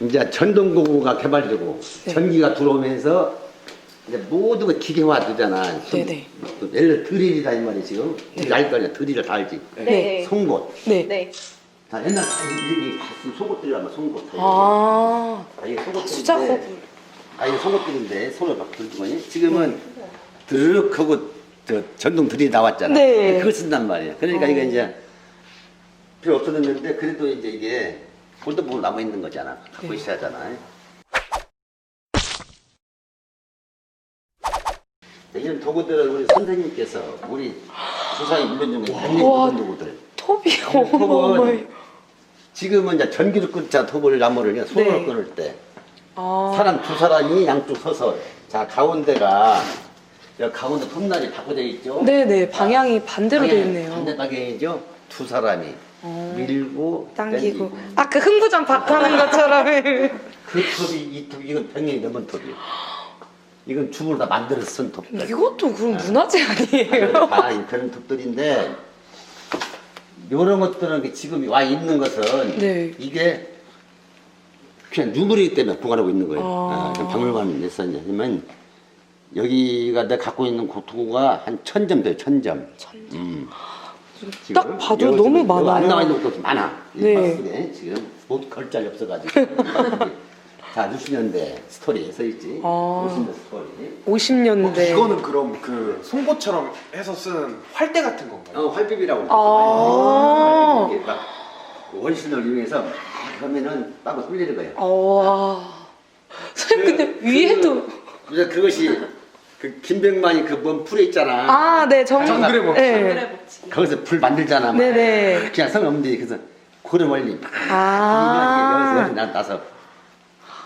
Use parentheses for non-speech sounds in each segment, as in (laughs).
이제 전동공구가 개발되고 네. 전기가 들어오면서 이제 모두가 기계화되잖아. 네네. 예를 들어 드릴이다 이 말이 지금 드릴 알거 아니야 드릴을 다 알지. 네. 송곳. 네. 네. 다 옛날 다 이게 속옷들이라면 송곳. 아, 아, 이게 속옷들인데. 수작 호불. 아 이게 속옷들인데 손을 막 들더니 지금은 드륵하고 저 전동 드릴이 나왔잖아. 네. 그걸 쓴단 말이야. 그러니까 어. 이거 이제 필요 없어졌는데 그래도 이제 이게 골드보로 남아 있는 거잖아. 갖고 네. 있어야 하잖아. 이런 도구들을 우리 선생님께서 우리 주사위 물론 중에. 좋은 도구들. 톱이 톱은 어마어마해요. 지금은 이제 전기를 끊자 톱을 나무를 손으로 네. 끊을 때 아, 사람 두 사람이 양쪽 서서 자 가운데가 여기 가운데 톱날이 바꿔져 있죠. 네네. 방향이 반대로 돼 있네요. 반대 방향이죠. 두 사람이 어. 밀고 당기고. 아, 그 흥부전 박하는 것처럼. (laughs) 그 톱이 이 톱, 이건 100년이 넘은 톱이에요. 이건 주부로 다 만들어서 쓴 톱들. 이것도 그럼 문화재 아니에요? 다 그런 톱들인데 이런 것들은 지금 와 있는 것은 네. 이게 그냥 유물이기 때문에 보관하고 있는 거예요. 아. 아, 그냥 박물관에 있었냐면 여기가 내가 갖고 있는 고토가 한 천 점 돼요. 천 점. 음. 딱 지금 봐도 여기 너무 많아요. 안 나와 있는 것도 많아. 이 네. 박스에 지금 못 걸 자리 없어가지고. (laughs) 자, 60년대 스토리에 써 있지. 아. 50년대 스토리. 50년대. 이거는 그럼 그 송곳처럼 해서 쓰는 활대 같은 건가요? 어, 활비비라고. 아. 이렇게 막 원신을 이용해서 막 하면은 따고 뚫리는 거예요. 와. 선생님, 근데 위에도. 그래서 그것이 그 김병만이 그 뭔 풀에 있잖아. 아, 네, 정. 정글의 법칙. 네. 거기서 불 만들잖아. 막. 네네. 그냥 성 없는데 그래서 그런 원리 막 아. 여기서 나 나서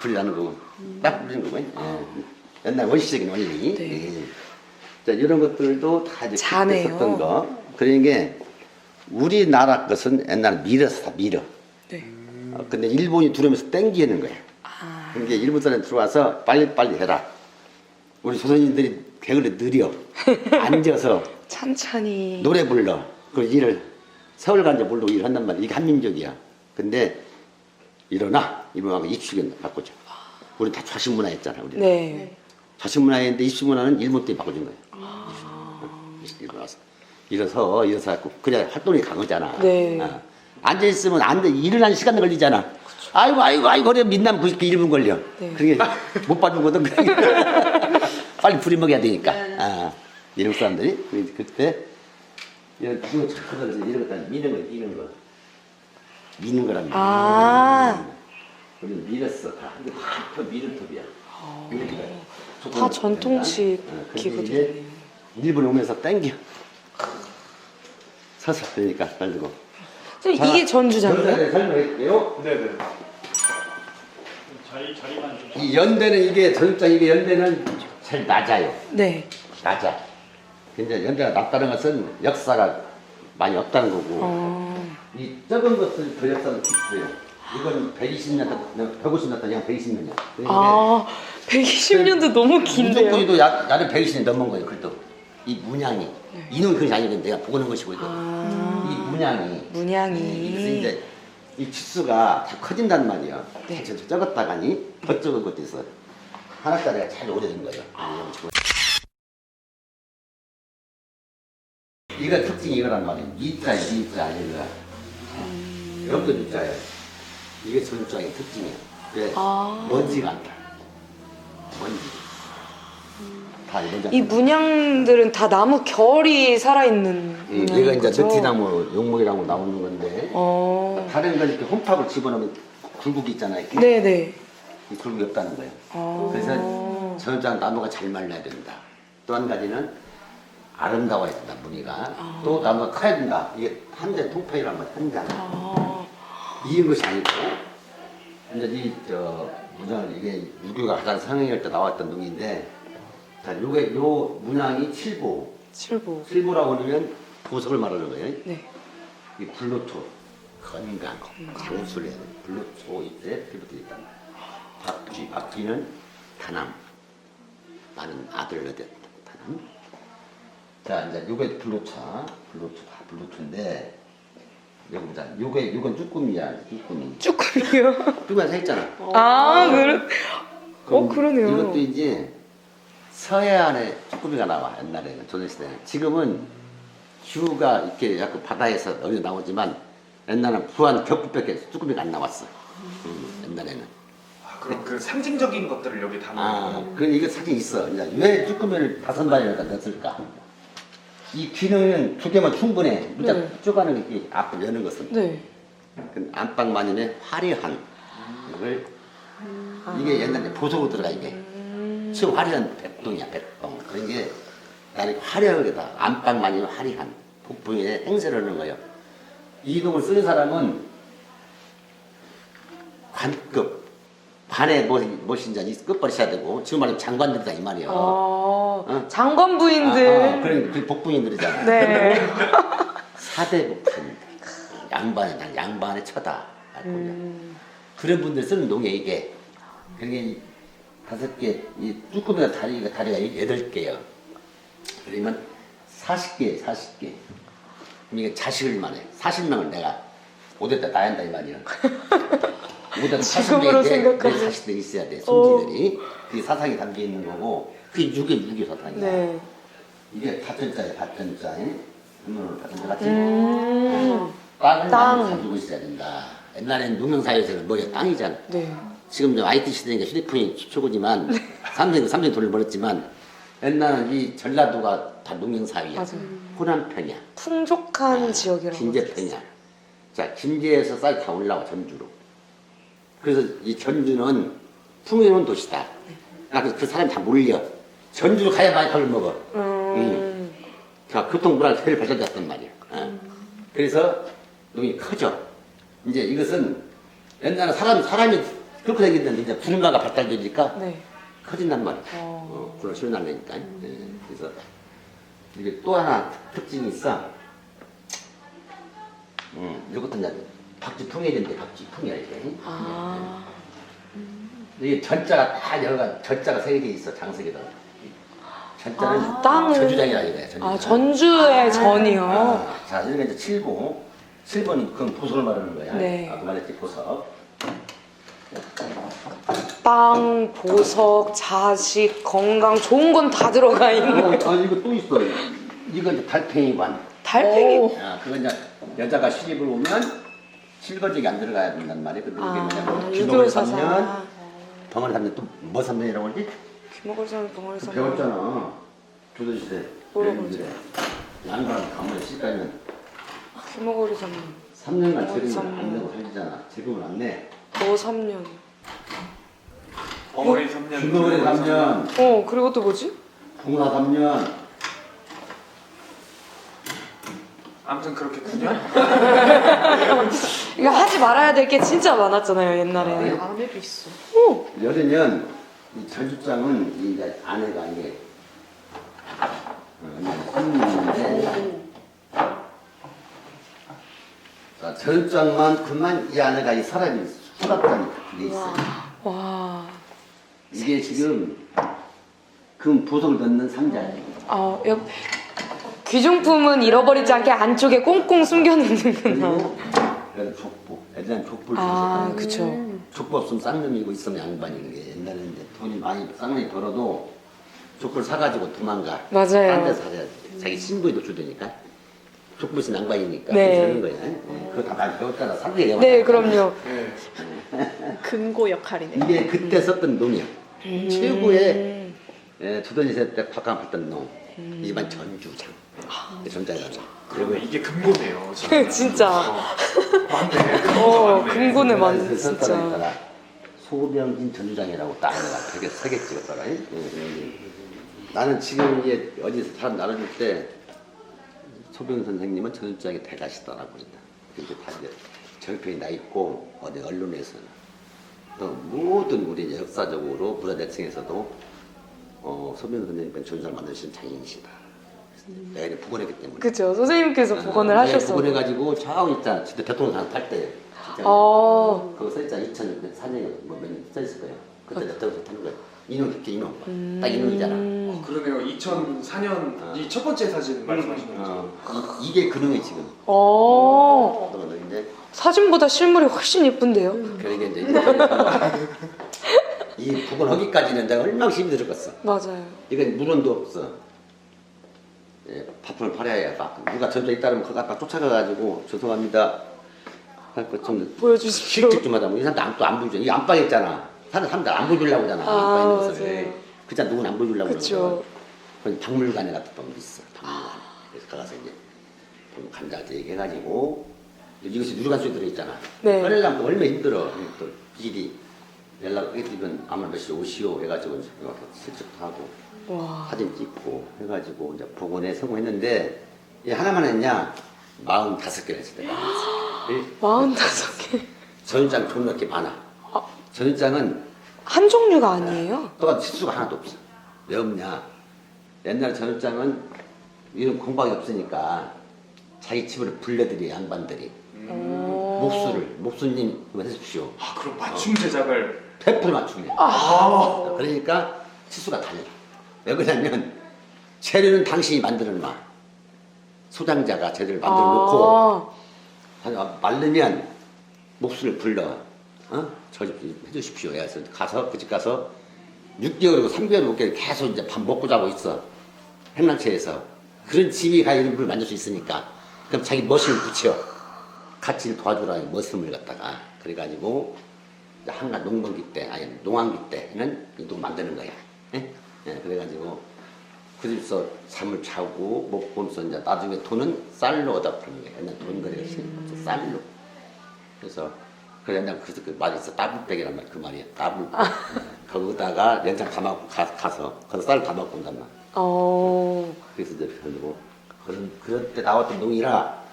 불이 나는 거고 딱 불리는 거고. 예. 옛날 원시적인 원리. 네. 예. 자 이런 것들도 다 이제 자네요. 썼던 거. 게 우리나라 것은 옛날에 밀었어 밀어. 네. 어, 근데 일본이 들어오면서 땡기는 거야. 아. 그게 일본 사람이 들어와서 빨리빨리 해라. 우리 조선인들이 개그를 느려. (laughs) 앉아서 찬찬히. 노래 불러. 그 일을 서울 간지 모르고 일한단 말이야. 이게 한민족이야. 근데 일어나. 일본하고 입식은 바꾸자. 우리 다 좌식 문화였잖아. 우리. 네. 좌식 문화였는데 입식 문화는 일본 때 바꿔준 거야. 일본 와서. 일어서 일어서 갖고 그냥 활동이 강하잖아. 네. 어. 앉아 있으면 안 돼. 일어나는 시간 걸리잖아. 아이고 아이고 아이고 그래 민남 1분 걸려. 네. 그게 못 봐주거든. (laughs) 빨리 부리 먹여야 되니까. 아, 일본 사람들이 그- 그때 이런 이거 착하면서 이런 거 미는 거 미는 거 미는 말이야. 아. 우리 밀었어. 다 근데 다 미는 톱이야. 이렇게 돼. 다 전통식 어. 이제 일본 오면서 땡겨. 서서 그러니까 빨리고. 이게 전주잖아요? 설명할게요. 네네. 자리 자리만 좀. 이 연대는 이게 전장 이게 연대는 제일 낮아요. 네. 낮아. 근데 연대가 낮다는 것은 역사가 많이 없다는 거고 어. 이 적은 것은 그 역사는 깊어요. 이건 120년, 150년, 그냥 120년이야. 아, 120년도 너무 긴데요. 무조건도 야, 나는 120년 넘은 거예요. 그래도 이 문양이 이놈이 그것이 아니고 내가 보는 것이고 이거 아. 이 문양이 문양이. 이- 그래서 이제 이 치수가 다 커진단 말이야. 네. 저, 저 적었다가니 더 적은 것도 있어. 하나짜리가 잘 오래된 거예요. 아. 이거 특징이 이거란. 미자야, 미자 아니라. 음. 여기도 미자야. 이게 전주장의 특징이야. 왜? 아. 먼지가 안 나. 먼지. 다 먼지. 안이 나. 문양들은 다 나무 결이 살아있는 음, 문양인 얘가 이제 거죠? 느티나무 용목이라고 나오는 건데 어. 다른 건 이렇게 홈팝을 집어넣으면 굴곡이 있잖아요. 이렇게. 네네. 이 굴곡이 없다는 거예요. 아. 그래서 전장 나무가 잘 말라야 된다. 또 한 가지는 아름다워야 된다, 무늬가. 또 나무가 커야 된다. 이게 한 대 통파이라는 건 한장. 아. 이은 것이 아니고, 이제 이, 저, 문양, 이게 유교가 가장 상행할 때 나왔던 놈인데, 자, 요게, 요 문양이 칠보. 칠보. 칠보라고 하면 보석을 말하는 거예요. 네. 이 블루투, 건강, 장수래, 블루투 이때 필부터 있단 말이 야. 박쥐, 박쥐는 다남. 나는 아들 얻었다. 다남. 자, 이제 요게 블루차, 블루투, 다 블루투인데, 여기 보자. 요게 요건 쭈꾸미야. 쭈꾸미. 쭈꾸미요? 쭈꾸미가 서 있잖아. 아, 그래. 어, 그러네요. 이것도 이제 서해안에 쭈꾸미가 나와 옛날에는 조선시대는 지금은 휴가 이렇게 자꾸 바다에서 어디 나오지만 옛날에는 부안 격부밖에 쭈꾸미가 안 나왔어. 음, 옛날에는. 아, 그럼 그 상징적인 것들을 여기 담아 아, 그 이게 사진 있어. 이제 왜 쭈꾸미를 다섯 마리나 넣었을까? 이 귀는 두 개만 충분해. 무작 네. 쪼가는 게 앞을 여는 것은. 네. 그 안방마님의 화려한 이걸 이게 옛날에 보석으로 들어가 이게 지금 화려한 백동이야 백동 그런 게 나는 화려하게다 안방마님의 화려한 북풍에 행세를 하는 거예요 이 동을 쓰는 사람은 관급 관의 뭐, 무엇인지 끝버리셔야 되고 지금 말하면 장관들이다 이 말이에요 아, 장관 부인들. 아, 아, 그런 그 복부인들이잖아 네. (laughs) 사대 복부인 양반의 날 양반의 처다 알고. 음. 그런 분들 쓰는 농에 이게 그게 이 다섯 개, 이 쭈꾸미가 다리가 다리가 여덟 개요. 그러면 40개, 40개. 그럼 이게 자식을 말해. 40명을 내가 오대다 나야 한다 이 말이야. (laughs) 오대다 지금으로 40명인데 내 생각하면. 자식들이 있어야 돼. 손지들이. 그게 사상이 담겨 있는 거고 그게 육의 육의 사상이야. 네. 이게 파천자에 파천자에 한문으로 파천자 같이 음. 땅을 땅. 가지고 있어야 된다. 옛날에는 농경사회에서는 뭐야 땅이잖아. 네. 지금 좀 IT 시대니까 휴대폰이 최고지만 (laughs) 삼성 삼성 돈을 벌었지만 옛날은 이 전라도가 다 농경사회야. 맞아요. 호남 편이야. 풍족한 지역이라고. 김제 편이야. 자 김제에서 쌀 다 올라와 전주로. 그래서 이 전주는 풍요로운 도시다. 그래서 그 사람이 다 몰려. 전주로 가야 많이 밥을 먹어. 음. 자, 교통문화가 제일 발전됐단 말이야. 어. 그래서 농이 커져. 이제 이것은 옛날에 사람, 사람이 그렇게 생겼는데 이제 분가가 발달되니까 네. 커진단 말이야. 어. 어, 불을 실어날리니까. 예. 그래서 이게 또 하나 특징이 있어. 음, 이것도 이제 박쥐풍이인데 박쥐풍이야, 이게. 아. 이게 전자가 다 여러 가지, 전자가 세 개 있어, 장석에다. 전자는 아, 땅을- 전주장이라 이거야, 전주장. 아, 전주의 전이요. 아, 자, 여기가 이제 7고, 7번이 그건 보석을 말하는 거야. 네. 아까 말했지, 보석. 땅, 보석, 자식, 건강, 좋은 건 다 들어가 있는. 어, 아, 이거 또 있어. 이거 이제 달팽이관. 달팽이. 아, 그거 이제 여자가 시집을 오면 실거지가 안 들어가야 된단 말이야. 근데 이게 아, 뭐냐면 귀농을 유교사상. 삼면, 벙어리 삼면 또뭐 삼면이라고 하지? 귀먹을 사람 벙어리 그 사람. 배웠잖아. 조선시대. 뭐라고 여인들의 양반 가문에 시가면 귀먹을 사람. 3년간 벙어리 세금을 삼년. 안 내고 살잖아. 세금을 안 내. 너 3년. 벙어리 3년 귀농을 3년, 어, 그리고 또 뭐지? 봉사 3년, 아무튼 그렇게 9년? (laughs) 이거 하지 말아야 될 게 진짜 많았잖아요, 옛날에. 안에도 있어. 오! 여든년 이 전주장은 이 이제 아내가 이게 어, 손님인데 자 전주장만큼만 이 아내가 이 사람이 수납장이 돼 있어. 와. 이게 지금 금 보석을 넣는 상자예요. 아, 옆. 귀중품은 잃어버리지 않게 안쪽에 꽁꽁 숨겨놓는구나. 그리고 여기 족보. 애들은 족보를 아, 줬어요. 그쵸. 족보 없으면 쌍놈이고 있으면 양반인 게 옛날에는 이제 돈이 많이 쌍놈이 벌어도 족보를 사가지고 도망가. 맞아요. 딴 데서 사야 돼. 자기 신부에 노출되니까. 족보 있으면 양반이니까. 네. 그러는 거야. 네. 그거 다 많이 배웠잖아. 상대에 네, 그럼요. 네. (laughs) 금고 역할이네. 이게 그때 썼던 놈이야. 음. 최고의 예, 조선시대 때 박강했던 놈. 음. 일반 전주장. 아. 그리고 그리고 이게 금고네요 지금. (laughs) 진짜. 어, 맞네 어. 금고네, 맞네, 그 진짜. 소병진 전주장이라고 딱 내가 되게 세개 찍었더라. 예, 예. 나는 지금 이게 어디서 사람 나눠줄 때 소병 선생님은 전주장에 대가시다라고 그랬다. 이제 다 이제 정평이 나 있고 어디 언론에서는 또 모든 우리 이제 역사적으로 부자 대층에서도 어, 소병 선생님은 전주장을 만드신 장인이시다. 내가 이제 복원했기 때문에. 그죠. 선생님께서 복원을 네, 하셨어. 복원해가지고 좌우 있잖아. 진짜 대통령 탈때 어. 그거 써있잖아 2004년에 뭐몇년 써있을 거예요 그때 나 떨어져 타는 거예요 인용 깊게 인용 딱 인용이잖아 음. 어, 그러네요. 2004년 이첫 번째 사진 말씀하시는 거죠? 어, 이, 이게 근홍이 지금 어. 떨어졌는데 사진보다 실물이 훨씬 예쁜데요. 그러게 이제 (laughs) 이 부근 허기까지는 내가 얼마나 힘이 들었겠어 맞아요. 이건 물원도 없어 예, 파품을 팔아야 막 누가 저져 있다면 그거 갖다 쫓아가가지고 죄송합니다. 할거좀 보여주십시오. 실직 좀 하자면 이 사람도 안, 또안 보여줘. 이 안방에 있잖아. 사람 사람들 안 보여주려고 하잖아. 아, 안방에 있는 것을 맞아요. 그자 누군 안 보여주려고 그쵸. 그러는 거야. 박물관에 갔다 보면 있어. 박물관에 그래서 가서 이제 보면 간장한테 얘기해가지고. 이것이 누르간 속에 들어있잖아. 네. 꺼내려면 또 얼마나 힘들어 또 비리 연락 아마 몇시 오시오 해가지고 이제 와서 실습도 하고 와. 사진 찍고 해가지고 이제 복원에 성공했는데 이 하나만 했냐? 45개를 했을 때가 마흔다섯 개. 전장 존나 이렇게 많아. 전장은 한 종류가 아니에요? 또한 치수가 하나도 없어. 왜 없냐? 옛날 전장은 이런 공방이 없으니까 자기 집으로 불려들이 양반들이 어. 목수를 목수님 해주십시오. 아 그럼 맞춤 제작을 100% 맞춤이야. 아, 그러니까 치수가 달라. 왜 그러냐면 재료는 당신이 만들어 놔. 소장자가 재료를 만들어 놓고 아. 하나 말르면 목수를 불러. 어? 저집 해주십시오. 그래서 가서 그 집 가서 6개월이고 3개월 먹게 계속 이제 밥 먹고 자고 있어. 행랑채에서 그런 집이 가야 이런 걸 만들 수 있으니까. 그럼 자기 머신을 붙여. 같이 도와주라 머슴을 갖다가 그래가지고 한가 농번기 때 아니 농한기 때는 이동 만드는 거야. 예? 예, 그래가지고 그 집에서 잠을 자고 먹고서 이제 나중에 돈은 쌀로 얻어 버는 거야. 옛날 돈 거래가 심했지 쌀로. 그래서 그래 옛날 그래서 그 말이 있어 따블백이란 말 그 말이야 따블. 거기다가 연장 담아고 가, 가서 거기서 쌀을 담아고 온단 말. 어. 그래서 이제 그러고 그런 그럴 때 나왔던 농이라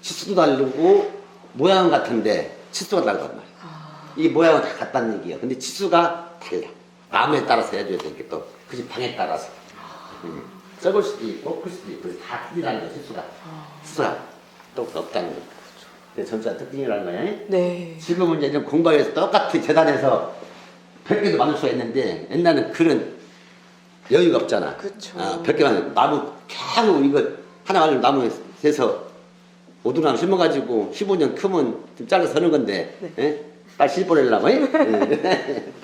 치수도 다르고 모양 같은데 치수가 다르단 말이야. 이 모양은 다 같다는 얘기야. 근데 치수가 달라. 나무에 따라서 해줘야 되니까 또 그지 방에 따라서. 음. 썩을 수도 있고 클 수도 있고 다 틀리다는 거야 치수가. 치수가 또 없다는 거야. 그게 전자 특징이라는 거야. 네. 지금은 이제 좀 공방에서 똑같이 재단해서 100개도 만들 수가 있는데 옛날에는 그런 여유가 없잖아. 그쵸. 아, 100개만 나무 계속 이거 하나 가지고 나무에 세서 오두랑 심어가지고 15년 크면 좀 잘라서 하는 건데 네. 예? 빨리 실버리려고 예?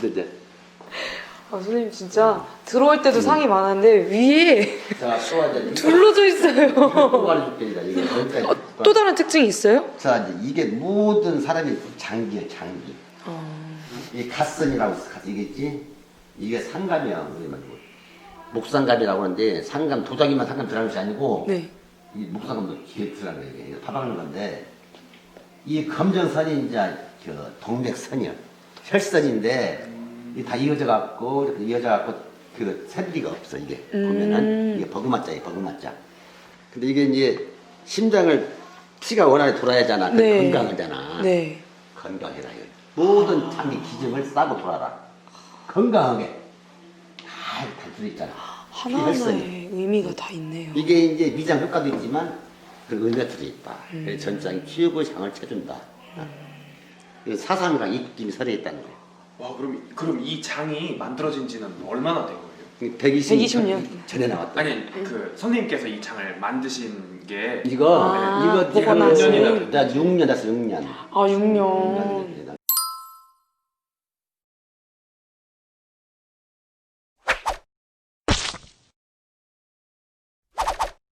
이제 (laughs) 아, 선생님 진짜 들어올 때도 상이 많았는데 위에 자, 또 이제 둘러져 있어요. (laughs) 이제 이게 그러니까 또 다른 특징이 있어요? 자 이제 이게 모든 사람이 장기야 장기. 어. 이 갓선이라고 갓- 이게 있지? 이게 상감이야, 우리 말고. 목상감이라고 하는데, 상감, 도자기만 상감 들어가는 것이 아니고, 네. 이 들어가는 거야, 이게. 파박하는 건데, 이 검정선이 이제, 저, 동맥선이야. 혈선인데, 이다 이어져 갖고, 이렇게 이어져 갖고, 그, 샌디가 없어, 이게. 보면은, 이게 버그마자야, 버그마자. 근데 이게 이제, 심장을, 피가 원활히 돌아야 하잖아. 그 네. 건강하잖아. 네. 건강해라 이거. 모든 장기 기증을 싸고 돌아라. 건강하게. 다 단순히 있잖아. 하나하나의 의미가 다 있네요. 이게 이제 위장 효과도 있지만 그 의미가 들어있다. 그래서 전장이 키우고 향을 쳐준다. 그 사상이랑 입김이 서려 있다는 거예요. 와 그럼 그럼 이 장이 만들어진 지는 얼마나 된 거예요? 120, 120 년. 전에 나왔다. 아니 그 선생님께서 이 장을 만드신 게 이거 아, 이거 보관하신. 지금 나 6년 됐어 6년. 아, 6년.